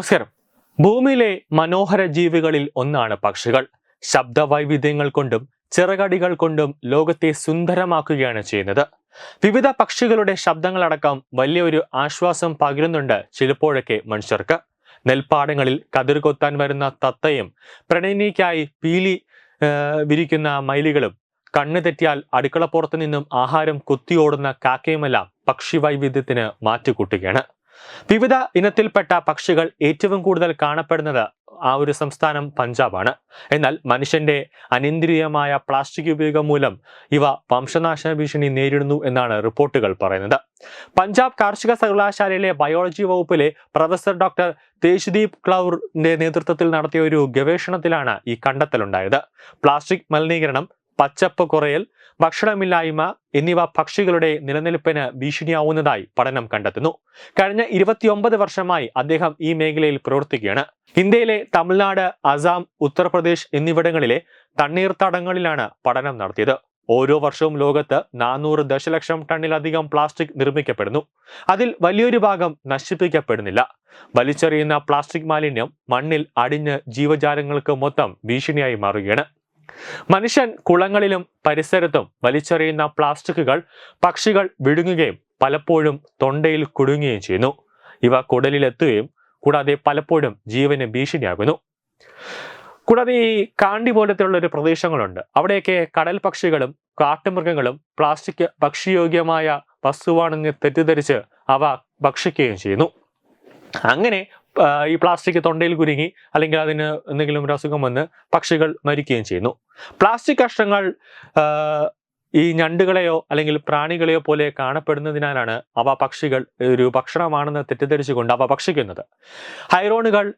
നമസ്കാരം. ഭൂമിയിലെ മനോഹര ജീവികളിൽ ഒന്നാണ് പക്ഷികൾ. ശബ്ദവൈവിധ്യങ്ങൾ കൊണ്ടും ചിറകടികൾ കൊണ്ടും ലോകത്തെ സുന്ദരമാക്കുകയാണ് ചെയ്യുന്നത്. വിവിധ പക്ഷികളുടെ ശബ്ദങ്ങളടക്കം വലിയൊരു ആശ്വാസം പകരുന്നുണ്ട് ചിലപ്പോഴൊക്കെ മനുഷ്യർക്ക്. നെൽപ്പാടങ്ങളിൽ കതിർ കൊത്താൻ വരുന്ന തത്തയും പ്രണയിനിക്കായി പീലി വിരിക്കുന്ന മയിലുകളും കണ്ണു തെറ്റിയാൽ അടുക്കളപ്പുറത്ത് നിന്നും ആഹാരം കുത്തിയോടുന്ന കാക്കയുമെല്ലാം പക്ഷി വൈവിധ്യത്തിന് മാറ്റുകൂട്ടുകയാണ്. വിവിധ ഇനത്തിൽപ്പെട്ട പക്ഷികൾ ഏറ്റവും കൂടുതൽ കാണപ്പെടുന്നത് ആ ഒരു സംസ്ഥാനം പഞ്ചാബാണ്. എന്നാൽ മനുഷ്യന്റെ അനിന്ദ്രിയമായ പ്ലാസ്റ്റിക് ഉപയോഗം മൂലം ഇവ വംശനാശ ഭീഷണി നേരിടുന്നു എന്നാണ് റിപ്പോർട്ടുകൾ പറയുന്നത്. പഞ്ചാബ് കാർഷിക സർവകലാശാലയിലെ ബയോളജി വകുപ്പിലെ പ്രൊഫസർ ഡോക്ടർ തേജ്ദീപ് ക്ലൗറിന്റെ നേതൃത്വത്തിൽ നടത്തിയ ഒരു ഗവേഷണത്തിലാണ് ഈ കണ്ടെത്തലുണ്ടായത്. പ്ലാസ്റ്റിക് മലിനീകരണം പച്ചപ്പ് കുറയൽ ഭക്ഷണമില്ലായ്മ എന്നിവ പക്ഷികളുടെ നിലനിൽപ്പിന് ഭീഷണിയാവുന്നതായി പഠനം കണ്ടെത്തുന്നു. കഴിഞ്ഞ ഇരുപത്തിയൊമ്പത് വർഷമായി അദ്ദേഹം ഈ മേഖലയിൽ പ്രവർത്തിക്കുകയാണ്. ഇന്ത്യയിലെ തമിഴ്നാട് അസാം ഉത്തർപ്രദേശ് എന്നിവിടങ്ങളിലെ തണ്ണീർത്തടങ്ങളിലാണ് പഠനം നടത്തിയത്. ഓരോ വർഷവും ലോകത്ത് നാനൂറ് ദശലക്ഷം ടണ്ണിലധികം പ്ലാസ്റ്റിക് നിർമ്മിക്കപ്പെടുന്നു. അതിൽ വലിയൊരു ഭാഗം നശിപ്പിക്കപ്പെടുന്നില്ല. വലിച്ചെറിയുന്ന പ്ലാസ്റ്റിക് മാലിന്യം മണ്ണിൽ അടിഞ്ഞ് ജീവജാലങ്ങൾക്ക് മൊത്തം ഭീഷണിയായി മാറുകയാണ്. മനുഷ്യൻ കുളങ്ങളിലും പരിസരത്തും വലിച്ചെറിയുന്ന പ്ലാസ്റ്റിക്കുകൾ പക്ഷികൾ വിഴുങ്ങുകയും പലപ്പോഴും തൊണ്ടയിൽ കുടുങ്ങുകയും ചെയ്യുന്നു. ഇവ കുടലിലെത്തുകയും കൂടാതെ പലപ്പോഴും ജീവന് ഭീഷണിയാകുന്നു. കൂടാതെ ഈ കാണ്ടി പോലത്തെയുള്ള ഒരു പ്രദേശങ്ങളുണ്ട്. അവിടെയൊക്കെ കടൽ പക്ഷികളും കാട്ടുമൃഗങ്ങളും പ്ലാസ്റ്റിക് ഭക്ഷ്യയോഗ്യമായ വസ്തുവാണെന്ന് തെറ്റിദ്ധരിച്ച് അവ ഭക്ഷിക്കുകയും ചെയ്യുന്നു. അങ്ങനെ ഈ പ്ലാസ്റ്റിക് തൊണ്ടയിൽ കുരുങ്ങി അല്ലെങ്കിൽ അതിന് എന്തെങ്കിലും ഒരു അസുഖം വന്ന് പക്ഷികൾ മരിക്കുകയും ചെയ്യുന്നു. പ്ലാസ്റ്റിക് കഷ്ണങ്ങൾ ഈ ഞണ്ടുകളെയോ അല്ലെങ്കിൽ പ്രാണികളെയോ പോലെ കാണപ്പെടുന്നതിനാലാണ് അവ പക്ഷികൾ ഒരു ഭക്ഷണമാണെന്ന് തെറ്റിദ്ധരിച്ചുകൊണ്ട് അവ ഭക്ഷിക്കുന്നത്. ഹൈറോണുകൾ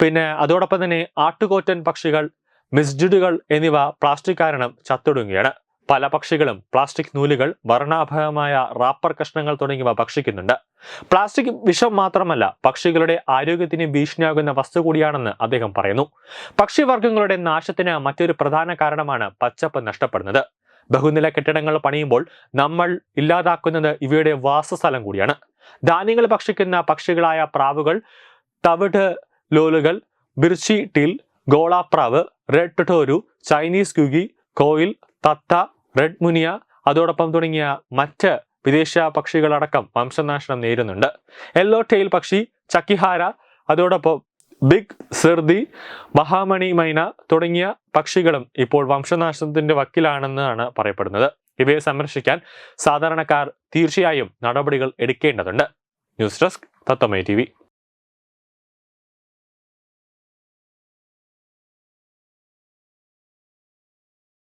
പിന്നെ അതോടൊപ്പം തന്നെ ആട്ടുകോറ്റൻ പക്ഷികൾ മിസ്ജിഡുകൾ എന്നിവ പ്ലാസ്റ്റിക് കാരണം ചത്തൊടുങ്ങുകയാണ്. പല പക്ഷികളും പ്ലാസ്റ്റിക് നൂലുകൾ വർണാഭമായ റാപ്പർ കഷ്ണങ്ങൾ തുടങ്ങിയവ ഭക്ഷിക്കുന്നുണ്ട്. പ്ലാസ്റ്റിക് വിഷം മാത്രമല്ല പക്ഷികളുടെ ആരോഗ്യത്തിന് ഭീഷണിയാകുന്ന വസ്തു കൂടിയാണെന്ന് അദ്ദേഹം പറയുന്നു. പക്ഷിവർഗങ്ങളുടെ നാശത്തിന് മറ്റൊരു പ്രധാന കാരണമാണ് പച്ചപ്പ് നഷ്ടപ്പെടുന്നത്. ബഹുനില കെട്ടിടങ്ങൾ പണിയുമ്പോൾ നമ്മൾ ഇല്ലാതാക്കുന്നത് ഇവയുടെ വാസസ്ഥലം കൂടിയാണ്. ധാന്യങ്ങൾ ഭക്ഷിക്കുന്ന പക്ഷികളായ പ്രാവുകൾ തവിട് ലോലുകൾ ബിർച്ചി ടീൽ ഗോളാപ്രാവ് റെഡ് ടോരു ചൈനീസ് കുഗി കോയിൽ തത്ത റെഡ് മുനിയ അതോടൊപ്പം തുടങ്ങിയ മറ്റ് വിദേശ പക്ഷികളടക്കം വംശനാശനം നേരിടുന്നുണ്ട്. യെല്ലോ ടെയിൽ പക്ഷി ചക്കിഹാര അതോടൊപ്പം ബിഗ് സിർദി മഹാമണി മൈന തുടങ്ങിയ പക്ഷികളും ഇപ്പോൾ വംശനാശത്തിന്റെ വക്കിലാണെന്നാണ് പറയപ്പെടുന്നത്. ഇവയെ സംരക്ഷിക്കാൻ സാധാരണക്കാർ തീർച്ചയായും നടപടികൾ എടുക്കേണ്ടതുണ്ട്. ന്യൂസ് ഡെസ്ക് തത്തമ്മ ടി